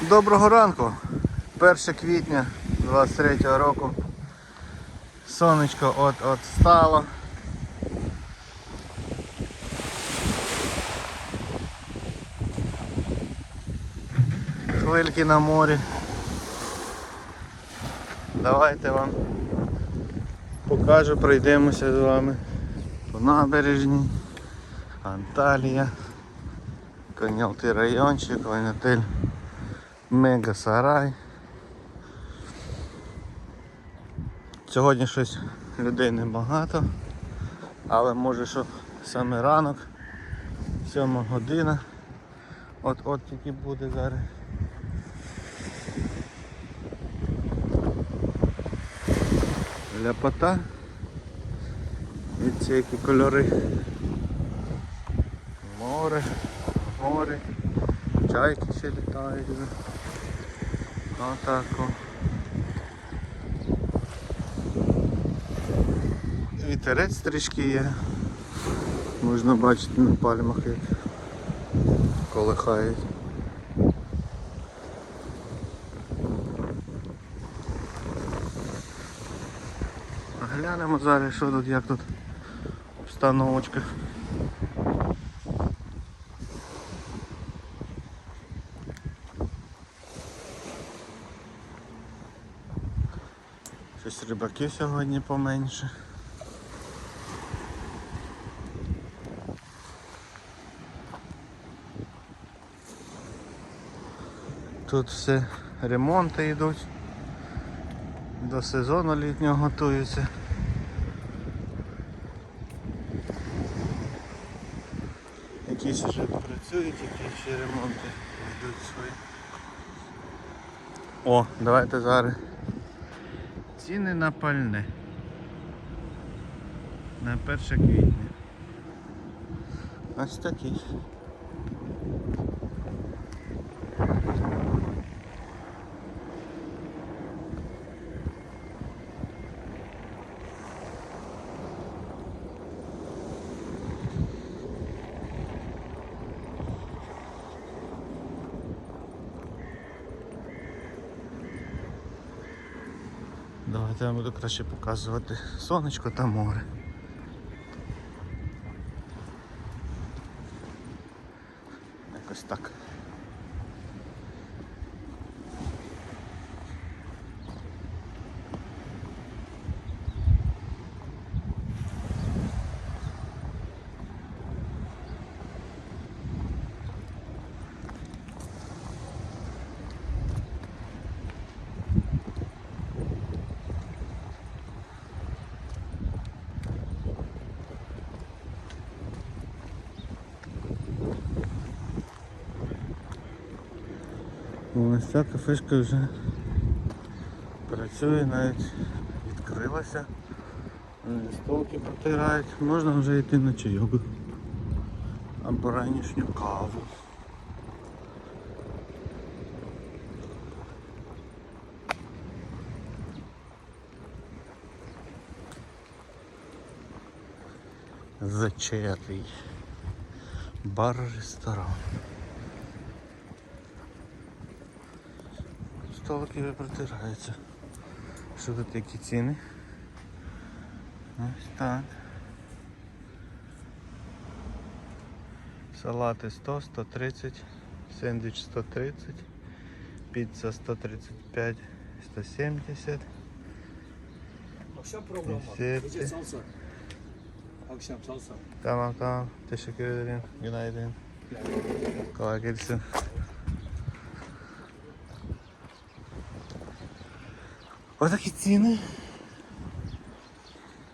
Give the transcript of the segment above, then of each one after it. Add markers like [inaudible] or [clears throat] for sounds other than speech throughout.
Доброго ранку. 1 квітня 23 року. Сонечко от-от стало. Хвильки на морі. Давайте вам покажу, пройдемося з вами по набережній. Анталія. Конялти райончик, Вайнатель Мега Сарай. Сьогодні щось людей небагато, але може що саме ранок, 7 година. От от тільки буде зараз. Ляпота. І ці які кольори. Море, море, чайки ще літають. Отако. Вітерець трішки є. Можна бачити на пальмах як колихають. Глянемо зараз, що тут, як тут обстановочка. Щось рибаків сьогодні поменше. Тут все ремонти йдуть. До сезону літнього готуються. Якісь вже працюють, якісь ще ремонти йдуть свої. О, давайте зараз. Ціни на пальне. На 1 квітня. Ось такі. Давайте я буду краще показувати сонечко та море. Якось так. Ось кафешка вже працює, навіть відкрилася. Е, Столки протирають, можна вже йти на чайок. Або ранішню каву. Зачетий бар-ресторан. Столики вже протираються. Що тут які ціни? Ось так. Салати 100, 130, сендвіч 130, піца 135, 170. Akşam programı var. Teşekkür. Gece salsa. Akşam salsa. Tamam tamam. Teşekkür ederim. Günaydın. Kolay gelsin. Отакі ціни.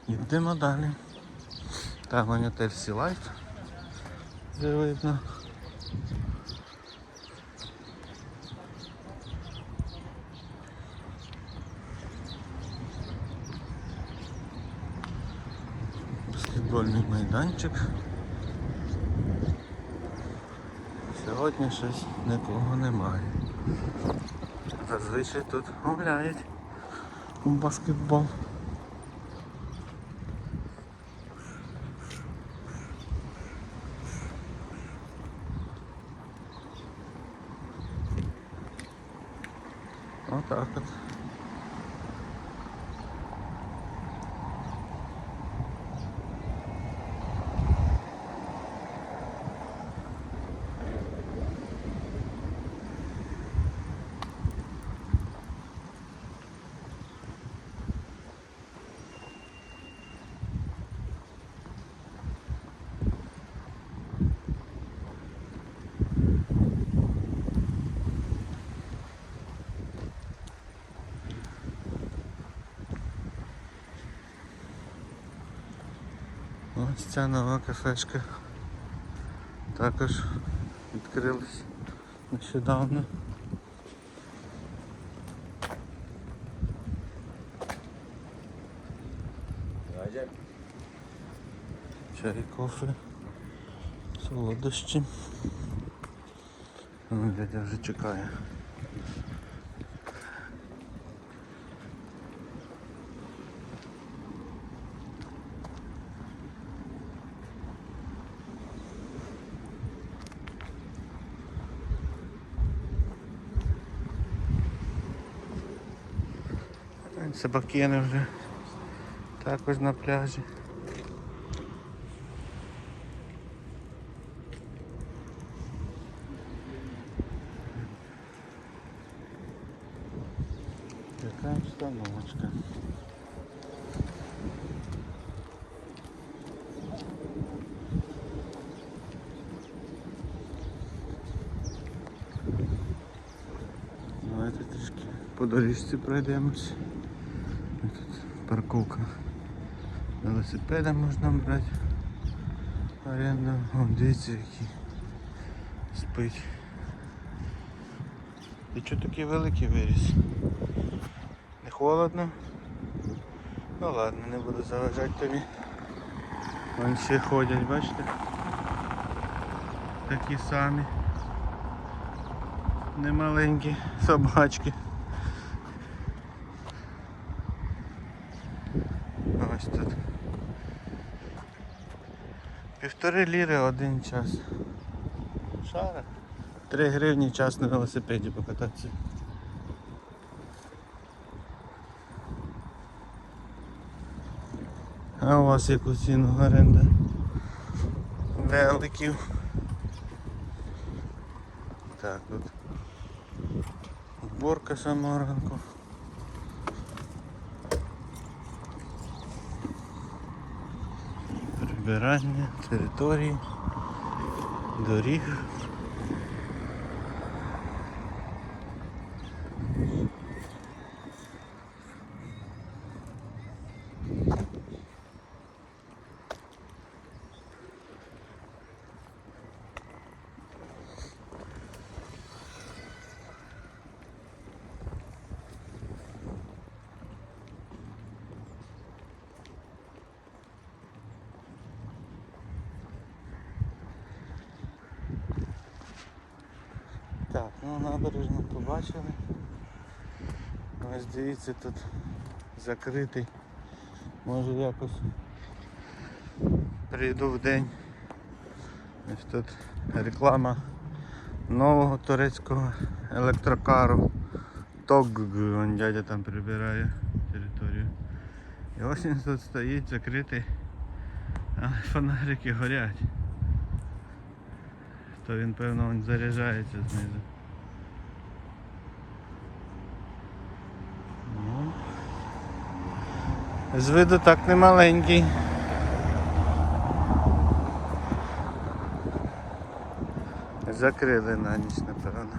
Йдемо далі. Там отель Sea Life. Вже видно. Баскетбольний майданчик. Сьогодні щось нікого немає. Зазвичай тут гуляють баскетбол. Вот так вот. Ось ця нова кафешка також відкрилась нещодавно. Чай, кофе, солодощі. Ну, дядя вже чекає. Собакини вже також на пляжі. Яка обстановочка. Давайте трішки по доріжці пройдемось. Парковка велосипеда можна брати. Оренда. О, дивіться який спить. Ти чого такий великий виріс? Не холодно? Ну ладно, не буду заважати тобі. Вон ще ходять, бачите? Такі самі. Немаленькі собачки. Ось тут. Півтори ліри один час. Шара. Три гривні час на велосипеді покататися. А у вас яку ціну оренда? Великів. Так, тут уборка самого ранку. Прибирання території, доріг. Так, ну набережну побачили. Ось дивіться тут закритий. Може якось прийду в день. Ось тут реклама нового турецького електрокару. Тог, вон дядя там прибирає територію. І ось він тут стоїть закритий, а фонарики горять. То він певно заряджається знизу. Ну, з виду так не маленький. Закрили на ніч, напевно.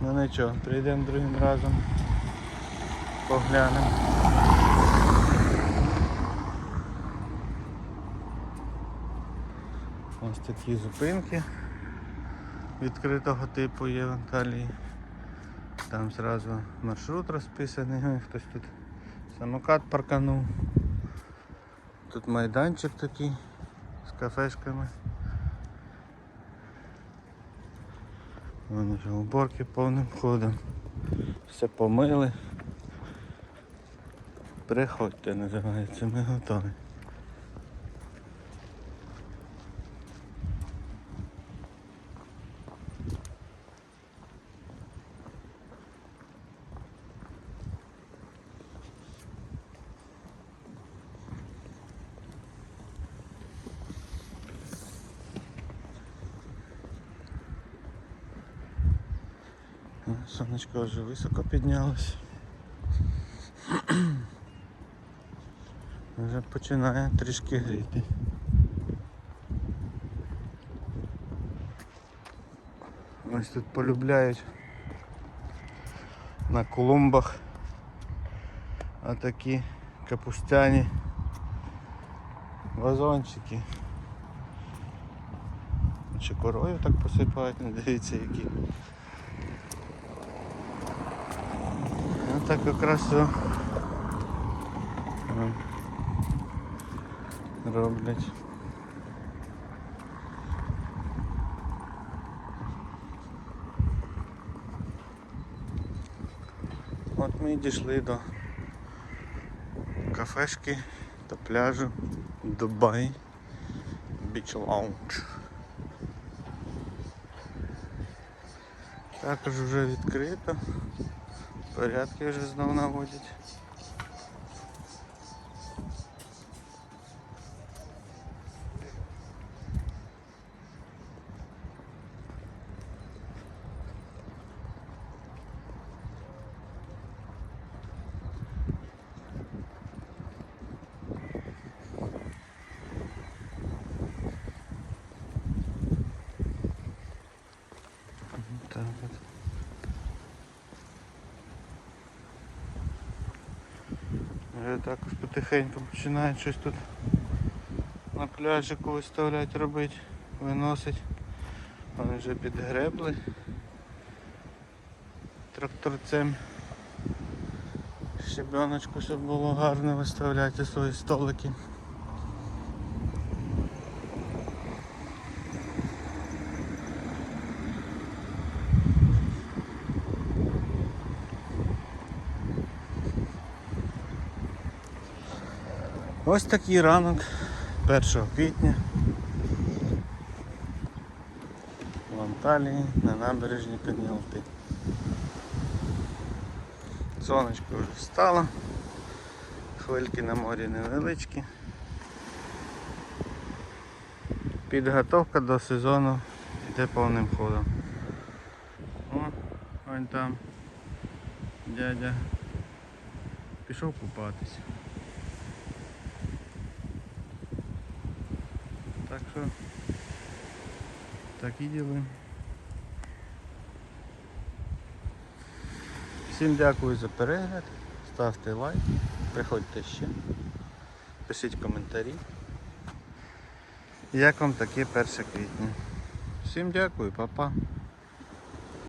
Ну нічого, прийдемо другим разом. Поглянемо. Ось такі зупинки відкритого типу є в Анталії. Там зразу маршрут розписаний, хтось тут самокат парканув. Тут майданчик такий з кафешками. Вони вже уборки повним ходом. Все помили. Приходьте, називається, ми готові. Сонечко вже високо піднялось. [clears throat] Вже починає трішки гріти. Ось тут полюбляють на клумбах отакі капустяні вазончики. Чи корою так посипають, не дивіться які. Так якраз все роблять. От ми і дійшли до кафешки та пляжу Дубай Beach Lounge. Також вже відкрито. Порядки вже знову наводять. Так от. Вже також потихеньку починають щось тут на пляжику виставляти, робити, виносить. Вони вже підгребли тракторцем. Щебеночку, щоб було гарно виставляти свої столики. Ось такий ранок 1 квітня в Анталії на набережні Пенілти. Сонечко вже встало, хвильки на морі невеличкі. Підготовка до сезону йде повним ходом. О, ось там дядя пішов купатися. Так що такі діли. Всім дякую за перегляд. Ставте лайк, приходьте ще, пишіть коментарі. Як вам таке 1 квітня. Всім дякую, па-па.